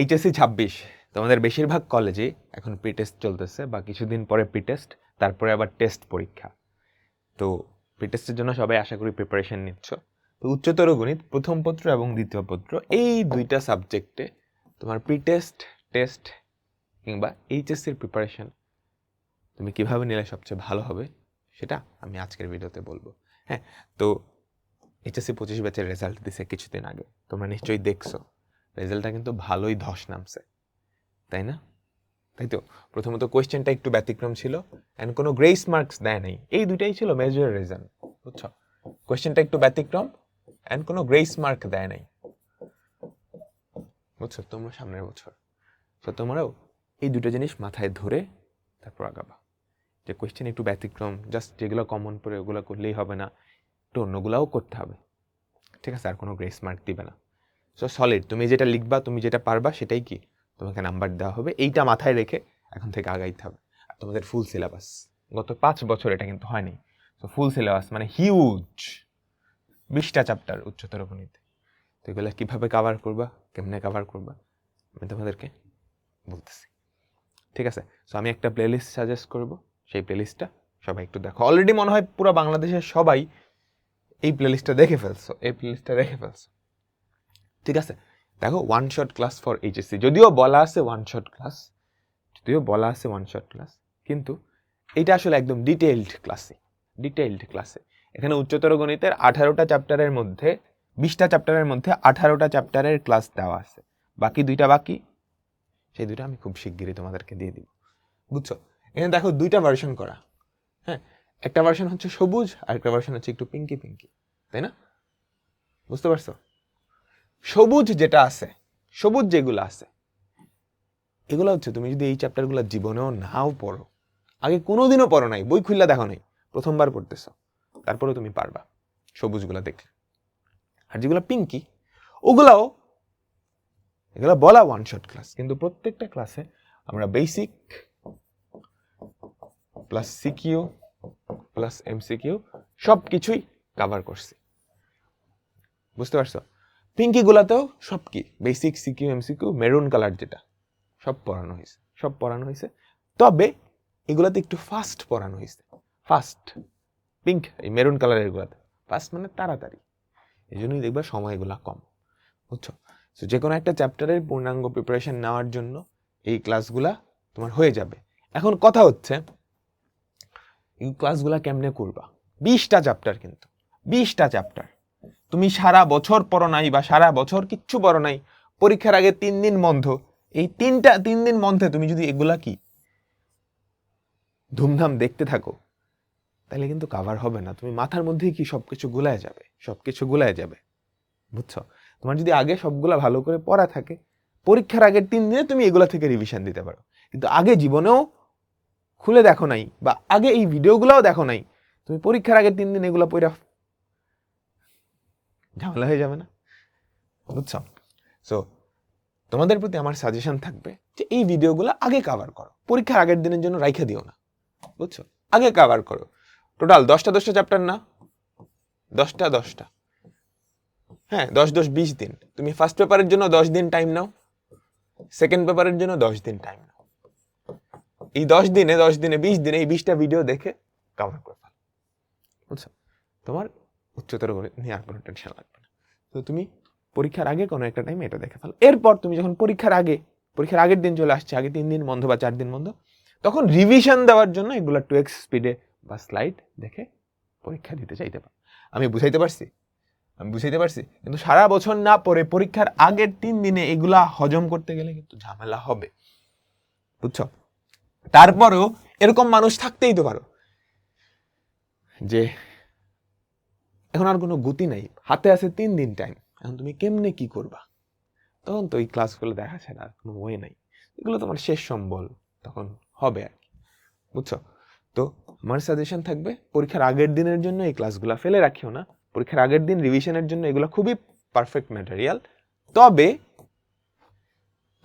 HSC ছাব্বিশ, তোমাদের বেশিরভাগ কলেজে এখন প্রি টেস্ট চলতেছে, বা কিছুদিন পরে প্রি টেস্ট তারপরে আবার টেস্ট পরীক্ষা। তো প্রি টেস্টের জন্য সবাই আশা করি প্রিপারেশন নিচ্ছ। তো উচ্চতর গণিত, প্রথম পত্র এবং দ্বিতীয় পত্র, এই দুইটা সাবজেক্টে তোমার প্রি টেস্ট টেস্ট কিংবা এইচএসসির প্রিপারেশন তুমি কীভাবে নিলে সবচেয়ে ভালো হবে, সেটা আমি আজকের ভিডিওতে বলব। হ্যাঁ তো এইচএসসি পঁচিশ ব্যাচের রেজাল্ট দিছে কিছুদিন আগে, তোমরা নিশ্চয়ই দেখছ। রেজাল্টটা কিন্তু ভালোই ধস নামছে, তাই না? তাই তো? প্রথমত কোয়েশ্চেনটা একটু ব্যতিক্রম ছিল অ্যান্ড কোনো গ্রেস মার্কস দেয় নাই। এই দুইটাই ছিল মেজর রিজন বুঝছ? কোয়েশ্চেনটা একটু ব্যতিক্রম অ্যান্ড কোনো গ্রেস মার্ক দেয় নাই। বুঝছ? তোমরা সামনের বছর। তো তোমরাও এই দুটো জিনিস মাথায় ধরে তারপর আগাবা। যে কোয়েশ্চেন একটু ব্যতিক্রম জাস্ট যেগুলো কমন পড়ে ওগুলো করলেই হবে না, একটু অন্যগুলাও করতে হবে। ঠিক আছে? আর কোনো গ্রেস মার্ক দিবে না। সো সলিড তুমি যেটা লিখবা, তুমি যেটা পারবা, সেটাই কি? তোমাকে নাম্বার দেওয়া হবে। এইটা মাথায় রেখে এখন থেকে আগাইতে হবে। আর তোমাদের ফুল সিলেবাস গত পাঁচ বছর এটা কিন্তু হয়নি। সো ফুল সিলেবাস মানে হিউজ বিশটা চ্যাপ্টার উচ্চতর গণিতে। তো এগুলো কীভাবে কাভার করবা? কেমনে কাভার করবা? আমি তোমাদেরকে বলতেছি। ঠিক আছে? সো আমি একটা প্লেলিস্ট সাজেস্ট করব। সেই প্লেলিস্টটা সবাই একটু দেখো। অলরেডি মনে হয় পুরো বাংলাদেশের সবাই এই প্লেলিস্টটা দেখে ফেলছো। এই প্লেলিস্টটা দেখে ফেলছো। ঠিক আছে? দেখো one shot class for HSC যদিও বলা আছে ওয়ান শট ক্লাস যদিও বলা আছে ওয়ান শট ক্লাস কিন্তু এটা আসলে একদম ডিটেইলড ক্লাসে ডিটেইলড ক্লাসে এখানে উচ্চতর গণিতের আঠারোটা চ্যাপ্টারের মধ্যে, বিশটা চ্যাপ্টারের মধ্যে আঠারোটা চ্যাপ্টারের ক্লাস দেওয়া আছে। বাকি দুইটা বাকি? সেই দুইটা আমি খুব শিগগিরই তোমাদেরকে দিয়ে দিব। বুঝছ? এখানে দেখো দুইটা ভার্সন করা। হ্যাঁ একটা ভার্সন হচ্ছে সবুজ আর একটা ভার্সন হচ্ছে একটু পিঙ্কি পিঙ্কি তাই না? বুঝতে পারছ? সবুজ যেটা আছে, সবুজ যেগুলো আছে, এগুলো হচ্ছে তুমি যদি এই চ্যাপ্টারগুলো জীবনেও নাও পড়ো, আগে কোনোদিনও পড়ো নাই, বই খুললা দেখো নাই, প্রথমবার পড়তেছো, তারপরেও তুমি পারবা সবুজগুলো দেখলে আর যেগুলো পিঙ্কি ওগুলাও, এগুলো বলা ওয়ান শট ক্লাস কিন্তু প্রত্যেকটা ক্লাসে আমরা basic plus CQ plus MCQ সব কিছুই কাভার করছি। বুঝতে পারছ? পিঙ্কিগুলাতেও সব কি basic CQ MCQ maroon colour যেটা, সব পড়ানো হয়েছে, সব পড়ানো হয়েছে। তবে এগুলাতে একটু ফাস্ট পড়ানো হয়েছে ফাস্ট পিঙ্ক এই মেরুন কালারের গুলাতে ফাস্ট মানে তাড়াতাড়ি, এই জন্যই দেখবা সময়গুলা কম, বুঝছ? সো যে কোনো একটা চ্যাপ্টারের পূর্ণাঙ্গ প্রিপারেশন নেওয়ার জন্য এই ক্লাসগুলা তোমার হয়ে যাবে। এখন কথা হচ্ছে, এই ক্লাসগুলা কেমনে করবা? বিশটা চ্যাপ্টার কিন্তু, বিশটা চ্যাপ্টার তুমি সারা বছর পড়ো নাই বা সারা বছর কিচ্ছু পড়ো নাই, পরীক্ষার আগে তিন দিন বন্ধ। এই তিনটা, তিন দিন বন্ধে তুমি যদি এগুলা কি? ধুমধাম দেখতে থাকো। তাহলে কিন্তু কাভার হবে না। তুমি মাথার মধ্যেই কি সব কিছু গুলায় যাবে? সব কিছু গুলায় যাবে। বুঝছ? তোমার যদি আগে সবগুলা ভালো করে পড়া থাকে, পরীক্ষার আগের তিন দিনে তুমি এগুলা থেকে রিভিশন দিতে পারো। কিন্তু আগে জীবনেও খুলে দেখো নাই বা আগে এই ভিডিওগুলোও দেখো নাই। তুমি পরীক্ষার আগের তিন দিন এগুলো পড়া ঝামেলা হয়ে যাবে না, বুঝছ? সো তোমাদের প্রতি আমার সাজেশন থাকবে যে এই ভিডিওগুলো আগে কাভার করো। পরীক্ষার আগের দিনের জন্য রাইখে দিও না, বুঝছ? আগে কাভার করো। টোটাল দশটা দশটা চ্যাপ্টার না দশটা দশটা। হ্যাঁ দশ দশ বিশ দিন। তুমি ফার্স্ট পেপারের জন্য দশ দিন টাইম নাও। সেকেন্ড পেপারের জন্য দশ দিন টাইম নাও। এই দশ দিনে দশ দিনে, বিশ দিনে এই বিশটা ভিডিও দেখে কাভার করে বুঝছ? তোমার উচ্চতর করে নিয়ে আর কোনো টেনশন লাগবে না। তো তুমি পরীক্ষার আগে কোনো একটা টাইম এটা দেখে ফেলো। এরপর তুমি যখন পরীক্ষার আগে, পরীক্ষার আগের দিন চলে আসছে আগে তিন দিন বন্ধ বা চার দিন বন্ধ, তখন রিভিশন দেওয়ার জন্য এগুলো টু এক্স স্পিডে বা স্লাইড দেখে পরীক্ষা দিতে চাইতে পারো। আমি বুঝাইতে পারছি? আমি বুঝাইতে পারছি? কিন্তু সারা বছর না পড়ে পরীক্ষার আগের তিন দিনে এগুলা হজম করতে গেলে কিন্তু ঝামেলা হবে। বুঝছ? তারপরেও এরকম মানুষ থাকতেই তো পারো। যে এখন আর কোনো গতি নাই। হাতে আছে তিন দিন টাইম এখন তুমি কেমনে কি করবা? তখন তো এই ক্লাসগুলো দেখা ছাড়া আর কোনো ওয়ে নাই। এগুলো তোমার শেষ সম্বল। তখন হবে আর কি। বুঝছ? তো আমার সাজেশন থাকবে, পরীক্ষার আগের দিনের জন্য এই ক্লাসগুলো ফেলে রাখিও না। পরীক্ষার আগের দিন রিভিশনের জন্য এগুলো খুবই পারফেক্ট ম্যাটেরিয়াল তবে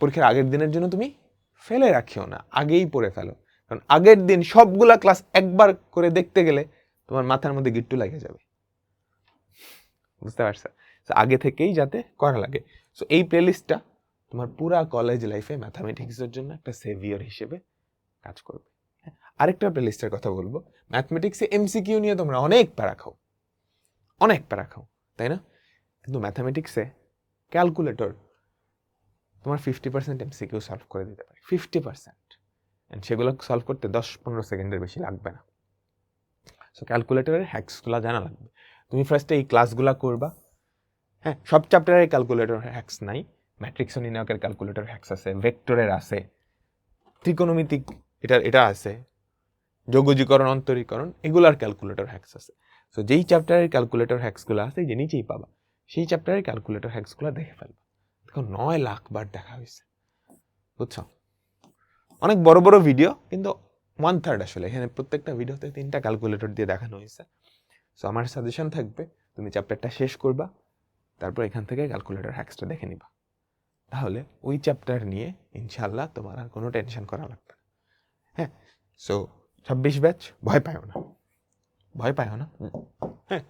পরীক্ষার আগের দিনের জন্য তুমি ফেলে রাখিও না। আগেই পড়ে ফেলো। কারণ আগের দিন সবগুলা ক্লাস একবার করে দেখতে গেলে তোমার মাথার মধ্যে গিট্টু লাগে যাবে। বুঝতে পারছ? So, আগে থেকেই যাতে করা লাগে। সো এই প্লেলিস্টটা তোমার পুরা কলেজ লাইফে ম্যাথামেটিক্সের জন্য একটা সেভিয়র হিসেবে কাজ করবে। হ্যাঁ, আরেকটা প্লেলিস্টের কথা বলব। ম্যাথমেটিক্সে এমসিকিউ নিয়ে তোমরা অনেক প্যারা খাও। অনেক প্যারা খাও তাই না? কিন্তু ম্যাথামেটিক্সে ক্যালকুলেটর তোমার ফিফটি পার্সেন্ট এমসিকিউ সলভ করে দিতে পারে। ফিফটি পার্সেন্ট অ্যান্ড সেগুলো সলভ করতে দশ পনেরো সেকেন্ডের বেশি লাগবে না। সো ক্যালকুলেটরের হ্যাক্সগুলো জানা লাগবে। তুমি ফার্স্টে এই ক্লাসগুলো করবা। হ্যাঁ সব চ্যাপ্টারের ক্যালকুলেটর হ্যাক্স নাই। ম্যাট্রিক্স নির্ণায়কের ক্যালকুলেটর হ্যাক্স আছে ভেক্টরের আছে ত্রিকোণমিতিক এটা এটা আছে, যোগজীকরণ, অন্তরীকরণ, এগুলার ক্যালকুলেটর হ্যাক্স আছে। সো যেই চ্যাপ্টারের ক্যালকুলেটর হ্যাক্সগুলো আছে যে নিচেই পাবা। সেই চ্যাপ্টারের ক্যালকুলেটর হ্যাক্সগুলো দেখে ফেলবা। দেখো, নয় লাখ বার দেখা হয়েছে বুঝছ? অনেক বড় বড় ভিডিও কিন্তু ওয়ান থার্ড আসলে। এখানে প্রত্যেকটা ভিডিওতে তিনটা ক্যালকুলেটর দিয়ে দেখানো হয়েছে সো আমার সাজেশন থাকবে, তুমি চ্যাপ্টারটা শেষ করবা, তারপর এখান থেকে ক্যালকুলেটর হ্যাক্সটা দেখে নিবা। তাহলে ওই চ্যাপ্টার নিয়ে ইনশাল্লাহ তোমার আর কোনো টেনশন করা লাগবে না। হ্যাঁ? সো ছাব্বিশ ব্যাচ ভয় পাও না। ভয় পায়ও না? হ্যাঁ?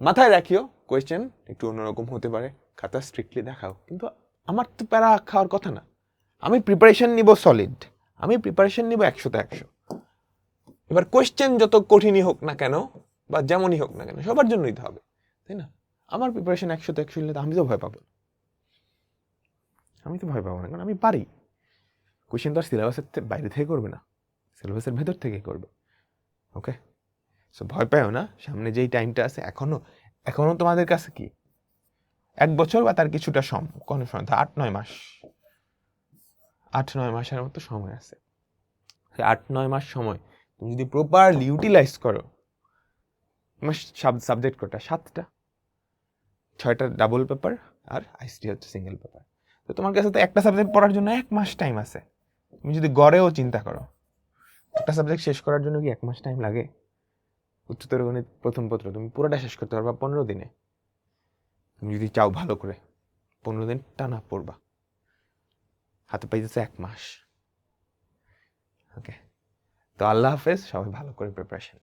মাথায় রাখিও কোয়েশ্চেন একটু অন্যরকম হতে পারে। খাতা স্ট্রিক্টলি দেখাও। কিন্তু আমার তো প্যারা খাওয়ার কথা না। আমি প্রিপারেশন নিব সলিড আমি প্রিপারেশন নিব একশোতে একশো। এবার কোয়েশ্চেন যত কঠিনই হোক না কেন বা যেমনই হোক না কেন, সবার জন্যই তো হবে, তাই না? আমার প্রিপারেশন একশো তো আমি তো ভয় পাবো। আমি তো ভয় পাবো না, কারণ আমি পারি। কোয়েশ্চেন তো আর সিলেবাসের বাইরে থেকে করবে না। সিলেবাসের ভেতর থেকে করবে। ওকে সো ভয় পাও না। সামনে যেই টাইমটা আছে এখনও এখনও তোমাদের কাছে কি? এক বছর বা তার কিছুটা সম, কোনো সময় আট নয় মাস। আট নয় মাসের মতো সময় আছে। আট নয় মাস সময় তুমি যদি প্রপারলি ইউটিলাইজ করো তোমার সাবজেক্ট কটা? সাতটা? ছয়টা ডাবল পেপার আর আইসটি হচ্ছে সিঙ্গেল পেপার তো তোমার কাছে তো একটা সাবজেক্ট পড়ার জন্য এক মাস টাইম আছে। তুমি যদি গড়েও চিন্তা করো, একটা সাবজেক্ট শেষ করার জন্য কি এক মাস টাইম লাগে? উচ্চতর গণিত প্রথম পত্র, তুমি পুরোটা শেষ করতে পারবা পনেরো দিনে। তুমি যদি চাও ভালো করে, পনেরো দিন টানা পড়বা। হাতে পাইতেছে এক মাস। ওকে তো আল্লাহ হাফেজ, সবাই ভালো করে প্রিপারেশন